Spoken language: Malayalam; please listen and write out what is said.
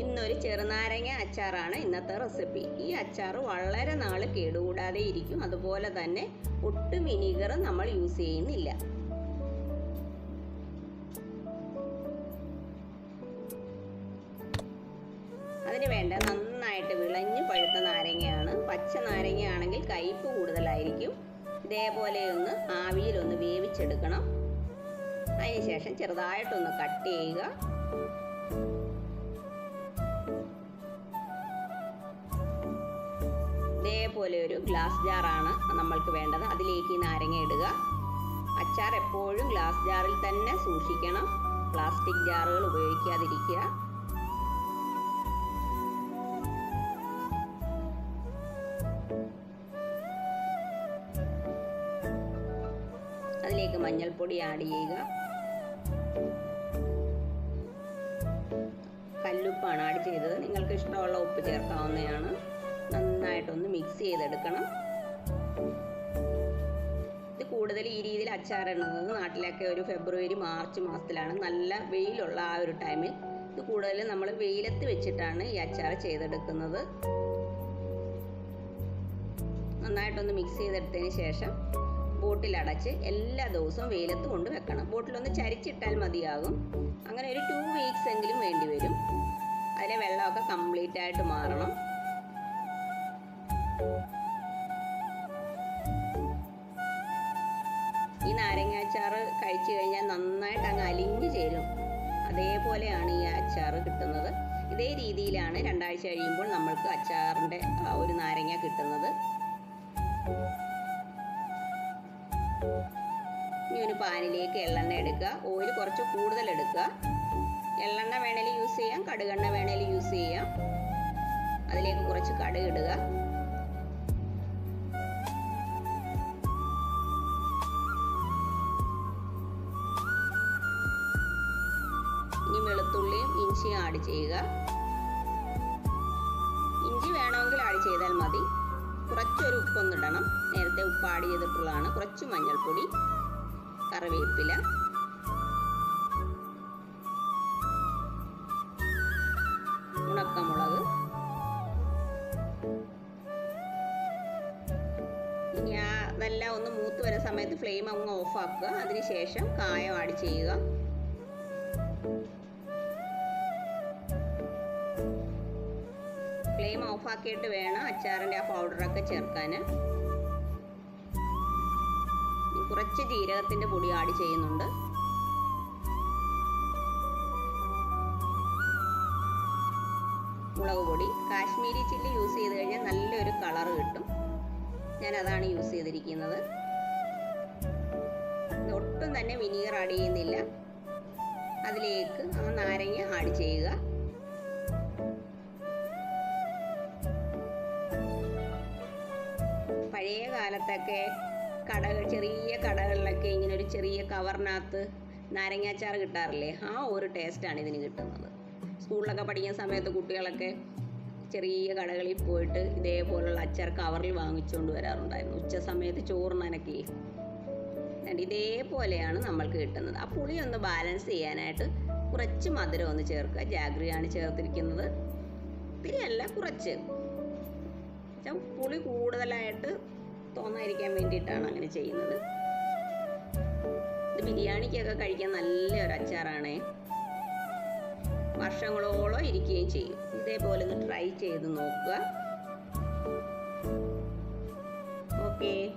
ഇന്നൊരു ചെറുനാരങ്ങ അച്ചാറാണ് ഇന്നത്തെ റെസിപ്പി. ഈ അച്ചാർ വളരെ നാൾ കേടുകൂടാതെ ഇരിക്കും. അതുപോലെ തന്നെ ഒട്ടും വിനീഗർ നമ്മൾ യൂസ് ചെയ്യുന്നില്ല. അതിന് വേണ്ട നന്നായിട്ട് വിളഞ്ഞു പഴുത്ത നാരങ്ങയാണ്. പച്ച നാരങ്ങയാണെങ്കിൽ കയ്പ് കൂടുതലായിരിക്കും. ഇതേപോലെ ഒന്ന് ആവിയിൽ ഒന്ന് വേവിച്ചെടുക്കണം അതിനുശേഷം ചെറുതായിട്ടൊന്ന് കട്ട് ചെയ്യുക. ഇതേപോലെ ഒരു ഗ്ലാസ് ജാറാണ് നമ്മൾക്ക് വേണ്ടത്. അതിലേക്ക് ഈ നാരങ്ങ ഇടുക. അച്ചാർ എപ്പോഴും ഗ്ലാസ് ജാറിൽ തന്നെ സൂക്ഷിക്കണം. പ്ലാസ്റ്റിക് ജാറുകൾ ഉപയോഗിക്കാതിരിക്കുക. അതിലേക്ക് മഞ്ഞൾപ്പൊടി ആഡ് ചെയ്യുക. കല്ലുപ്പാണ് ആഡ് ചെയ്തത്. നിങ്ങൾക്ക് ഇഷ്ടമുള്ള ഉപ്പ് ചേർക്കാവുന്നതാണ്. നന്നായിട്ടൊന്ന് മിക്സ് ചെയ്തെടുക്കണം. ഇത് കൂടുതൽ ഈ രീതിയിൽ അച്ചാറിടുന്നത് നാട്ടിലൊക്കെ ഒരു ഫെബ്രുവരി മാർച്ച് മാസത്തിലാണ്. നല്ല വെയിലുള്ള ആ ഒരു ടൈമിൽ ഇത് കൂടുതൽ നമ്മൾ വെയിലത്ത് വെച്ചിട്ടാണ് ഈ അച്ചാർ ചെയ്തെടുക്കുന്നത്. നന്നായിട്ടൊന്ന് മിക്സ് ചെയ്തെടുത്തതിന് ശേഷം ബോട്ടിൽ അടച്ച് എല്ലാ ദിവസവും വെയിലത്ത് കൊണ്ട് വെക്കണം. ബോട്ടിലൊന്ന് ചരിച്ചിട്ടാൽ മതിയാകും. അങ്ങനെ ഒരു ടു വീക്സ് എങ്കിലും വേണ്ടി വരും. അതിലെ വെള്ളമൊക്കെ കംപ്ലീറ്റ് ആയിട്ട് മാറണം. അച്ചാർ കഴിച്ചു കഴിഞ്ഞാൽ നന്നായിട്ട് അങ്ങ് അലിഞ്ഞു ചേരും. അതേപോലെയാണ് ഈ അച്ചാർ കിട്ടുന്നത്. ഇതേ രീതിയിലാണ് രണ്ടാഴ്ച കഴിയുമ്പോൾ നമ്മൾക്ക് അച്ചാറിന്റെ ഒരു നാരങ്ങ കിട്ടുന്നത്. ഇനി ഒരു പാനിലേക്ക് എള്ളെണ്ണ എടുക്കുക. ഓയിൽ കുറച്ച് കൂടുതൽ എടുക്കുക. എള്ളെണ്ണ വേണേൽ യൂസ് ചെയ്യാം. കടുകെണ്ണ വേണേൽ യൂസ് ചെയ്യാം. അതിലേക്ക് കുറച്ച് കടുക് ഇടുക. ഇഞ്ചിയും ആഡ് ചെയ്യുക. ഇഞ്ചി വേണമെങ്കിൽ ആഡ് ചെയ്താൽ മതി. കുറച്ചൊരു ഉപ്പൊന്നിടണം നേരത്തെ ഉപ്പ് ആഡ് ചെയ്തിട്ടുള്ളതാണ്. കുറച്ച് മഞ്ഞൾപ്പൊടി കറിവേപ്പില. ഉണക്കമുളക്. ഇനി അതെല്ലാം ഒന്ന് മൂത്ത് വരുന്ന സമയത്ത് ഫ്ലെയിം അങ്ങ് ഓഫ് ആക്കുക. അതിനുശേഷം കായം ആഡ് ചെയ്യുക. ഫ്ലെയിം ഓഫ് ആക്കിയിട്ട് വേണം അച്ചാറിന്റെ ആ പൗഡറൊക്കെ ചേർക്കാൻ. കുറച്ച് ജീരകത്തിന്റെ പൊടി ആഡ് ചെയ്യുന്നുണ്ട്. മുളക് പൊടി. കാശ്മീരി ചില്ലി യൂസ് ചെയ്ത് കഴിഞ്ഞാൽ നല്ലൊരു കളർ കിട്ടും. ഞാൻ അതാണ് യൂസ് ചെയ്തിരിക്കുന്നത്. ഒട്ടും തന്നെ വിനീഗർ ആഡ് ചെയ്യുന്നില്ല. അതിലേക്ക് ആ നാരങ്ങ ആഡ് ചെയ്യുക. പഴയ കാലത്തൊക്കെ കടകൾ ചെറിയ കടകളിലൊക്കെ ഇങ്ങനെ ഒരു ചെറിയ കവറിനകത്ത് നാരങ്ങാച്ചാർ കിട്ടാറില്ലേ? ആ ഒരു ടേസ്റ്റാണ് ഇതിന് കിട്ടുന്നത്. സ്കൂളിലൊക്കെ പഠിക്കുന്ന സമയത്ത് കുട്ടികളൊക്കെ ചെറിയ കടകളിൽ പോയിട്ട് ഇതേപോലുള്ള അച്ചാർ കവറിൽ വാങ്ങിച്ചുകൊണ്ട് വരാറുണ്ടായിരുന്നു. ഉച്ച സമയത്ത് ചോറിനൊക്കെ രണ്ട് ഇതേപോലെയാണ് നമ്മൾക്ക് കിട്ടുന്നത്. ആ പുളി ഒന്ന് ബാലൻസ് ചെയ്യാനായിട്ട് കുറച്ച് മധുരം ഒന്ന് ചേർക്കുക. ജാഗ്രിയാണ് ചേർത്തിരിക്കുന്നത്. ഇത്തിരിയല്ല കുറച്ച്. പുളി കൂടുതലായിട്ട് തോന്നാതിരിക്കാൻ വേണ്ടിയിട്ടാണ് അങ്ങനെ ചെയ്യുന്നത്. ഇത് ബിരിയാണിക്കൊക്കെ കഴിക്കാൻ നല്ലൊരു അച്ചാറാണേ. വർഷങ്ങളോളം ഇരിക്കുകയും ചെയ്യും. ഇതേപോലെ ഒന്ന് ട്രൈ ചെയ്ത് നോക്കുക. ഓക്കേ.